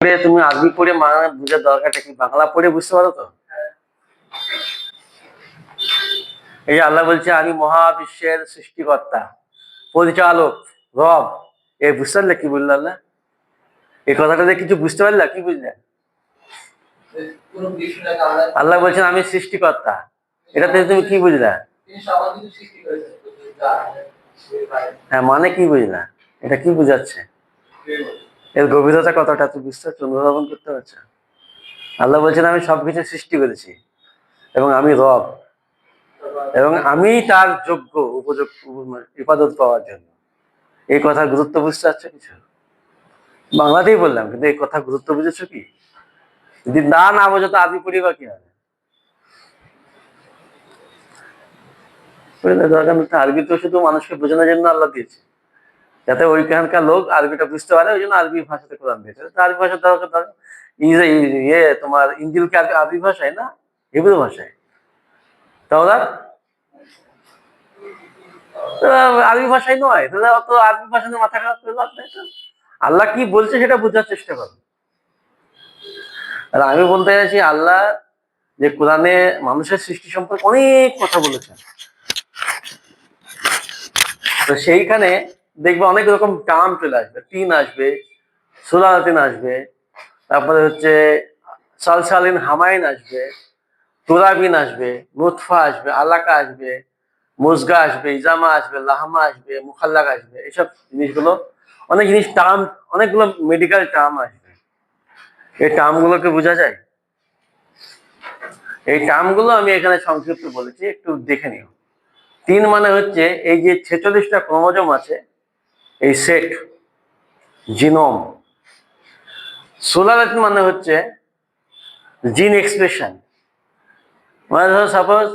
পড়ে, তুমি আরবি পড়ে বাংলা বুঝার দরকারটা কি? বাংলা পড়ে বুঝতে পারো তো? এই আল্লাহ বলছে, আমি মহাবিশ্বের সৃষ্টিকর্তা, পরিচালক, রব। এ বুঝতে পারলে কি বলল আল্লাহ? এই কথাটা কিছু বুঝতে পারলা, কি বুঝলে? আল্লাহ বলছেন, আমি সৃষ্টিকর্তা। এটাতে তুমি কি বুঝলা। হ্যাঁ মানে কি বুঝলা? এটা কি বুঝাচ্ছে? এর গভীরতা কতটা তুমি পারছ অনুধাবন করতে পারছ? আল্লাহ বলছেন, আমি সবকিছু সৃষ্টি করেছি এবং আমি রব এবং আমি তার যোগ্য উপযোগ্য ইবাদত পাওয়ার জন্য। এই কথার গুরুত্ব বুঝতে পারছ কিছু? বাংলাতেই বললাম, কিন্তু এই কথা গুরুত্ব বুঝেছ কি? যদি না না বোঝো, তো আদি পরিবার কি হবে দরকার আরবি তো শুধু মানুষকে বোঝানোর জন্য আল্লাহ দিয়েছে। যাতে ওইখানকার লোক আরবিটা বুঝতে পারে ওই জন্য আরবি ভাষাতে কোরআন দিয়েছে আরবি ভাষা দরকার ইয়ে তোমার ইঞ্জিলকে আরবি ভাষায় না? হিব্রু ভাষায়। তাহলে আরবি ভাষায় নয়, তাহলে অত আরবি ভাষা নিয়ে মাথা খারাপ করে লাভ নেই আল্লাহ কি বলছে সেটা বোঝার চেষ্টা করো। আর আমি বলতে চাইছি, আল্লাহ যে কোরআনে মানুষের সৃষ্টি সম্পর্কে অনেক কথা বলেছেন। তো সেইখানে দেখবে অনেক রকম টার্ম চলে আসবে, টিন আসবে সুলাতিন আসবে, তারপরে হচ্ছে সালসালিন হামাইন আসবে তুরাবিন আসবে নুৎফা আসবে, আলাকা আসবে মুজগা আসবে, ইজামা আসবে, লাহামা আসবে, মুখাল্লাক আসবে এইসব জিনিসগুলো, অনেক জিনিস টার্ম অনেকগুলো মেডিকেল টার্ম আসবে। এই টার্মগুলোকে বোঝা যায়? এই টার্মগুলো আমি এখানে সংক্ষিপ্ত বলেছি, একটু দেখে নিও। তিন মানে হচ্ছে এই যে ছেচল্লিশটা ক্রোমোজোম আছে এই সেট জিনোম সোলার মানে হচ্ছে জিন এক্সপ্রেশন মানে ধরো সাপোজ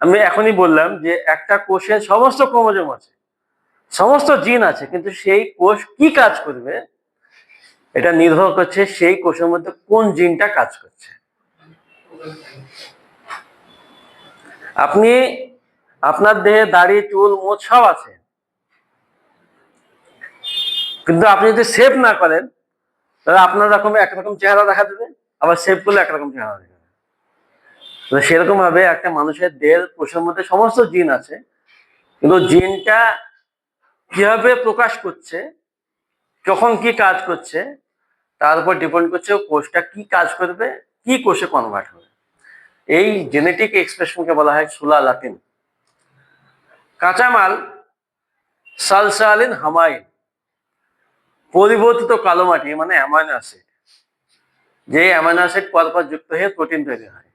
আমি এখনই বললাম যে একটা কোষে সমস্ত ক্রোমোজোম আছে, সমস্ত জিন আছে, কিন্তু সেই কোষ কি কাজ করবে? এটা নির্ভর করছে সেই কোষের মধ্যে কোন জিনটা কাজ করছে। আপনি, আপনার দেহে দাড়ি, চুল মোচ সব আছে। কিন্তু আপনি যদি সেভ না করেন, তাহলে আপনার রকম একরকম চেহারা দেখা দেবে, আবার সেভ করলে একরকম চেহারা দেখা দেবে। তো সেরকম ভাবে একটা মানুষের দেহের কোষের মধ্যে সমস্ত জিন আছে, কিন্তু জিনটা কীভাবে প্রকাশ করছে, কখন কি কাজ করছে, তার উপর ডিপেন্ড করছে কোষটা কি কাজ করবে, কি কোষে কনভার্ট হবে। এই জেনেটিক এক্সপ্রেশনকে বলা হয় সুলা লাতিন কাঁচামাল সালসালিন হামাইন পরিবর্তিত কালো মাটি মানে অ্যামাইনো অ্যাসিড যে অ্যামাইনো অ্যাসিড পরপর যুক্ত হয়ে প্রোটিন তৈরি হয়।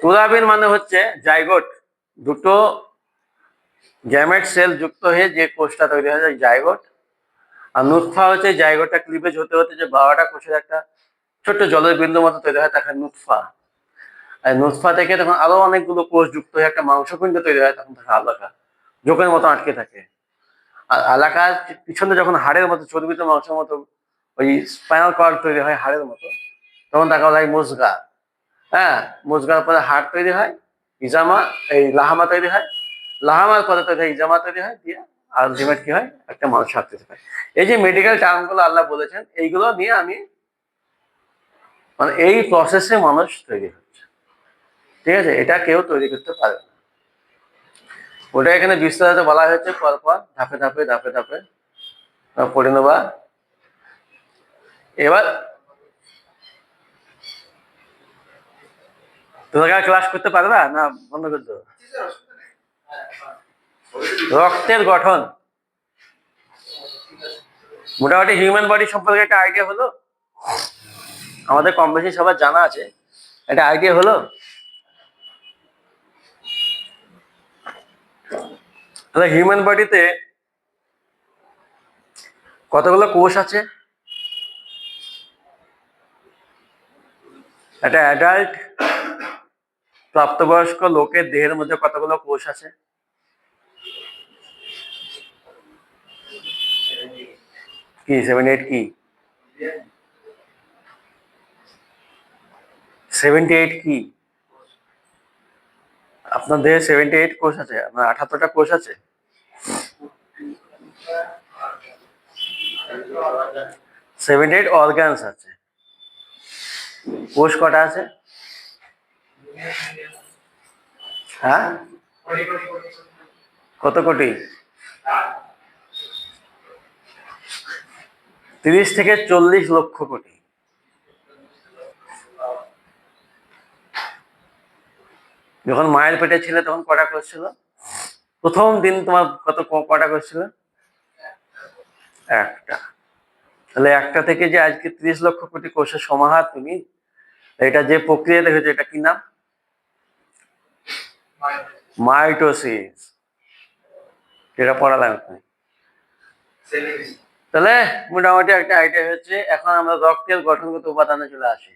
তুরাবিন মানে হচ্ছে জাইগোট দুটো গ্যামেট সেল যুক্ত হয়ে যে কোষটা তৈরি হয় জাইগোট আর নুৎফা হচ্ছে জাইগোটটা ক্লিপেজ হতে হতে যে বারোটা কোষের একটা ছোট্ট জলের বিন্দু মতো তৈরি হয়, তাকে নুৎফা। আর নুৎফা থেকে তখন আরও অনেকগুলো কোষ যুক্ত হয়ে একটা মাংসপিণ্ড তৈরি হয়, তখন থাকে আলাদা জোকের মতো আটকে থাকে। এলাকার পিছনে যখন হাড়ের মতো, চর্বিত মাংসের মতো ওই স্পাইনাল কর্ড তৈরি হয় হাড়ের মতো, তখন তাকে বলা হয় মুজগা হ্যাঁ মুজগার পরে হাড় তৈরি হয়, ইজামা, এই লাহামা তৈরি হয়। লাহামার পরে তৈরি হয়, ইজামা তৈরি হয়, দিয়ে আলটিমেট কি হয়? একটা মানুষ হাঁটতে হয়। এই যে মেডিকেল টার্মগুলো আল্লাহ বলেছেন, এইগুলো নিয়ে আমি মানে এই প্রসেসে মানুষ তৈরি হচ্ছে। ঠিক আছে? এটা কেউ তৈরি করতে পারে না। ওটা এখানে বিস্তারিত বলা হয়েছে পরপর ধাপে ধাপে ধাপে ধাপে। পড়ে নেবা। এবার তোমরা ক্লাস করতে পারবে না? বন্ধ করে রক্তের গঠন। মোটামুটি হিউম্যান বডি সম্পর্কে একটা আইডিয়া হলো? আমাদের কম বেশি সবার জানা আছে। একটা আইডিয়া হলো? তাহলে হিউম্যান বডিতে কতগুলো কোষ আছে? একটা অ্যাডাল্ট প্রাপ্তবয়স্ক লোকের দেহের মধ্যে কতগুলো কোষ আছে? কি সেভেন এইট কি? সেভেন্টি এইট কি? আপনার দেহে সেভেন্টি এইট কোষ আছে, আপনার আঠাত্তরটা কোষ আছে? সেভেন্টি এইট অর্গানস আছে। কোষ কটা আছে? হ্যাঁ? কত কোটি? তিরিশ থেকে চল্লিশ লক্ষ কোটি। যখন মায়ের পেটে ছিল, তখন কটা কোষ ছিল? প্রথম দিন তোমার কত কটা কোষ ছিল? একটা। তাহলে একটা থেকে যে আজকে ত্রিশ লক্ষ কোটি কোষের সমাহার তুমি, এটা যে প্রক্রিয়াতে হয়েছে এটা কি নাম? মাইটোসিস যেটা পড়ালাম সেলিব্রিটি তাহলে মোটামুটি একটা আইডিয়া হচ্ছে এখন আমরা রক্তের গঠনগত উপাদানে চলে আসি।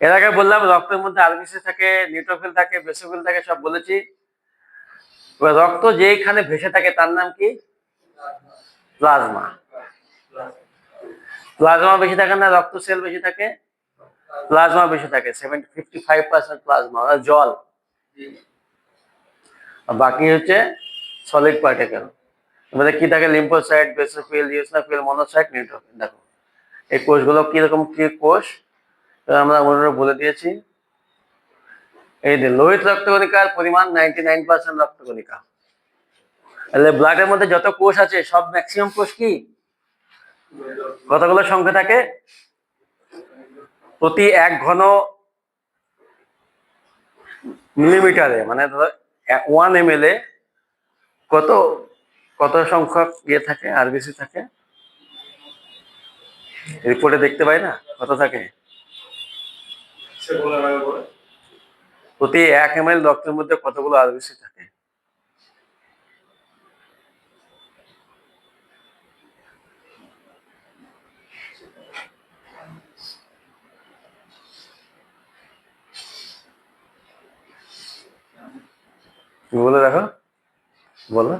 এর আগে বললাম, রক্তের মধ্যে আরবিসি থাকে নিউট্রোফিল থাকে বেসোফিল থাকে, সব বলেছি। রক্ত যেখানে ভেসে থাকে, তার নাম কি? প্লাজমা। প্লাজমা বেশি থাকে না, রক্ত সেল বেশি থাকে। প্লাজমা বেশি থাকে seventy fifty five percent plasma জল। বাকি হচ্ছে সলিড পার্টিকেল এবারে কি থাকে? Lymphocyte basophil eosinophil monocyte neutrophil দেখো, এই কোষগুলো কীরকম কি কোষ? আমরা ওনারা বলে দিয়েছি। এই যে লোহিত রক্তকণিকার পরিমাণ নাইনটি নাইন পার্সেন্ট রক্তকণিকা। তাহলে ব্লাডের মধ্যে যত কোষ আছে সব ম্যাক্সিমাম কোষ কি? কতগুলো সংখ্যা থাকে? প্রতি এক ঘন মিলিমিটারে মানে ওয়ান এম এল এ কত কত সংখ্যক ইয়ে থাকে আর আরবিসি থাকে? রিপোর্টে দেখতে পাই না কত থাকে? প্রতি এক এম এল রক্তের মধ্যে কতগুলো আর আরবিসি থাকে? বলে দেখো। বলো।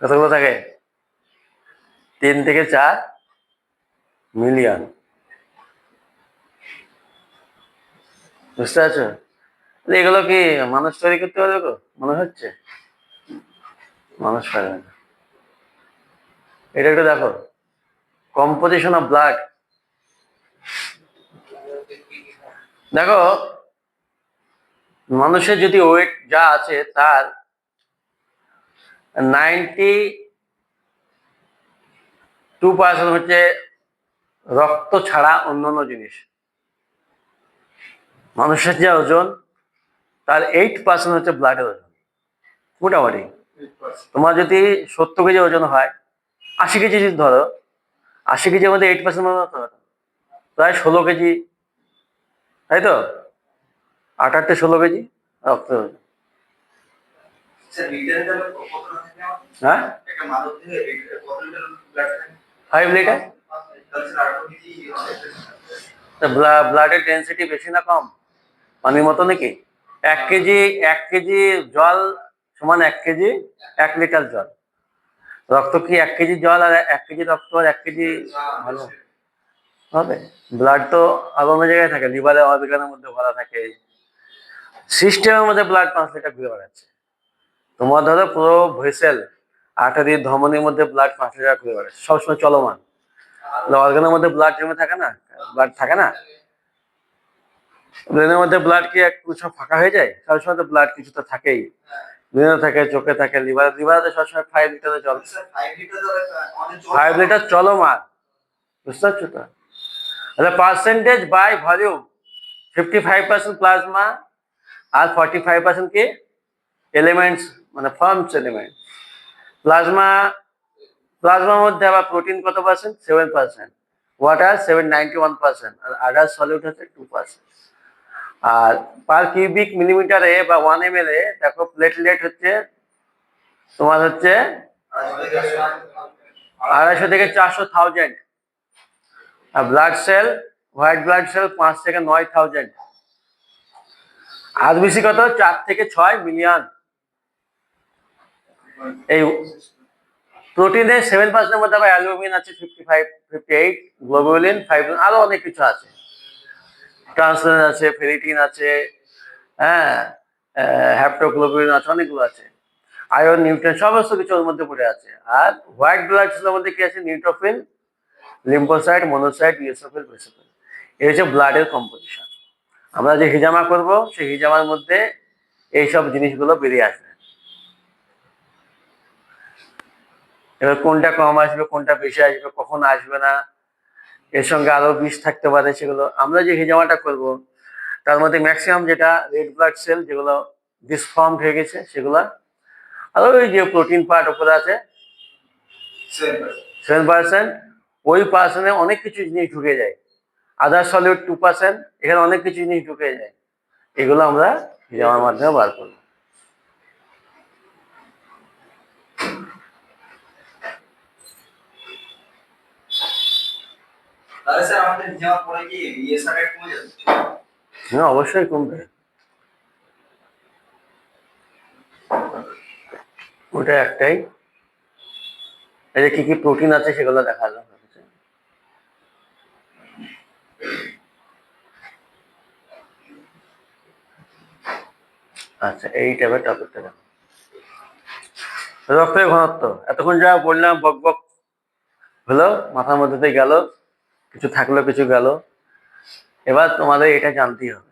কতগুলো থাকে? তিন থেকে চার মিলিয়ন। বুঝতে পারছ? এগুলো কি মানুষ তৈরি করতে পারবে গো? মনে হচ্ছে। মানুষ পারবে না। এটা একটু দেখো। কম্পোজিশন অফ ব্লাড দেখো মানুষের যদি ওয়েট যা আছে তার নাইনটি টু পার্সেন্ট হচ্ছে রক্ত ছাড়া অন্যান্য জিনিস। মানুষের যে ওজন তার এইট পার্সেন্ট হচ্ছে ব্লাডের ওজন। মোটামুটি তোমার যদি সত্তর কেজি ওজন হয় আশি কেজি যদি ধরো আশি কেজির মধ্যে এইট পার্সেন্ট প্রায় ষোলো কেজি। তাই তো? আট আটটে ষোলো কেজি? রক্ত ওজন। স্যার লিটারে তাহলে কত না থাকে হ্যাঁ? Five litre. ব্লাডের ডেন্সিটি বেশি না কম? পানির মতো নাকি? এক কেজি এক কেজি জল সমান এক কেজি এক লিটার জল। রক্ত কি এক কেজি জল আর এক কেজি রক্ত আর এক কেজি ভালো? হবে। ব্লাড তো আরও অন্য জায়গায় থাকে লিভারে অর্গানের মধ্যে ভরা থাকে। সিস্টেমের মধ্যে ব্লাড পাঁচ লিটার ঘুরে বেড়াচ্ছে। তোমার ধরো পুরো ভেসেল আঠারি ধমনির মধ্যে ব্লাড পাঁচ লিটার ঘুরে বেড়াচ্ছে। সবসময় চলমান। অর্গানের মধ্যে ব্লাড জমে থাকে না? ব্লাড থাকে না? ব্রেনের মধ্যে ব্লাড কি সব ফাঁকা হয়ে যায়? সবসময় তো ব্লাড কিছু তো থাকেই। ব্রেনে থাকে, চোখে থাকে লিভার লিভারে সবসময় ফাইভ লিটারে জল ফাইভ লিটার চলমান। বুঝতে পারছ তো? আচ্ছা percentage by volume fifty five percent plasma R forty five percent কি? এলিমেন্টস মানে ফার্মস এলিমেন্ট প্লাজমা প্লাজমার মধ্যে আবার প্রোটিন কত percent seven percent water seven ninety one percent আর আদার সলিউট হচ্ছে টু পার্সেন্ট আর পার কিউবিক মিলিমিটারে বা ওয়ান এম এল এ, দেখো প্লেটলেট হচ্ছে, তোমার হচ্ছে আড়াইশো থেকে চারশো থাউজেন্ড আর blood cell white blood cell পাঁচ থেকে নয় থাউজেন্ড আর বেশি কত চার থেকে ছয় মিলিয়ন। এই প্রোটিনের সেভেন পার্সেন্টের মধ্যে আবার অ্যালুমিন আছে fifty five fifty eight globulin five আরও অনেক কিছু আছে। ট্রান্সলেন আছে ফেরিটিন আছে হ্যাঁ হ্যাপ্টোগ্লোবুলিন আছে, অনেকগুলো আছে। আয়রন নিউট্রিয়েন্ট সমস্ত কিছু ওর মধ্যে পড়ে আছে। আর হোয়াইট ব্লাড সেলের মধ্যে কি আছে? নিউট্রোফিল লিম্পোসাইট মনোসাইট ইউসোফিল এই হচ্ছে ব্লাডের কম্পোজিশন আমরা যে হিজামা করব সেই হিজামার মধ্যে এইসব জিনিসগুলো বেরিয়ে আসবে। এবার কোনটা কম আসবে কোনটা বেশি আসবে কখন আসবে না এর সঙ্গে আরও বিষ থাকতে পারে সেগুলো আমরা যে হিজামাটা করব তার মধ্যে ম্যাক্সিমাম যেটা রেড ব্লাড সেল যেগুলো ডিসফর্ম হয়ে গেছে সেগুলো আর ওই যে প্রোটিন পার্ট ওপরে আছে সেভেন পার্সেন্ট ওই পার্সেন্টে অনেক কিছু জিনিস ঢুকে যায়। আদার সলিউড টু পার্সেন্ট এখানে অনেক কিছু জিনিস ঢুকে যায়। এগুলো আমরা হিজামার মাধ্যমে বার করব। যাওয়ার হ্যাঁ অবশ্যই কমবে। ওটা একটাই। এই যে কি কি প্রোটিন আছে সেগুলো দেখালাম। আচ্ছা এই টাইপের টপিকটা দেখো রক্তের ঘনত্ব, এতক্ষণ যা বললাম, বক বক, হলো, মাথার মধ্যে গেল, কিছু থাকল, কিছু গেল। এবার তোমাদের এটা জানতেই হবে।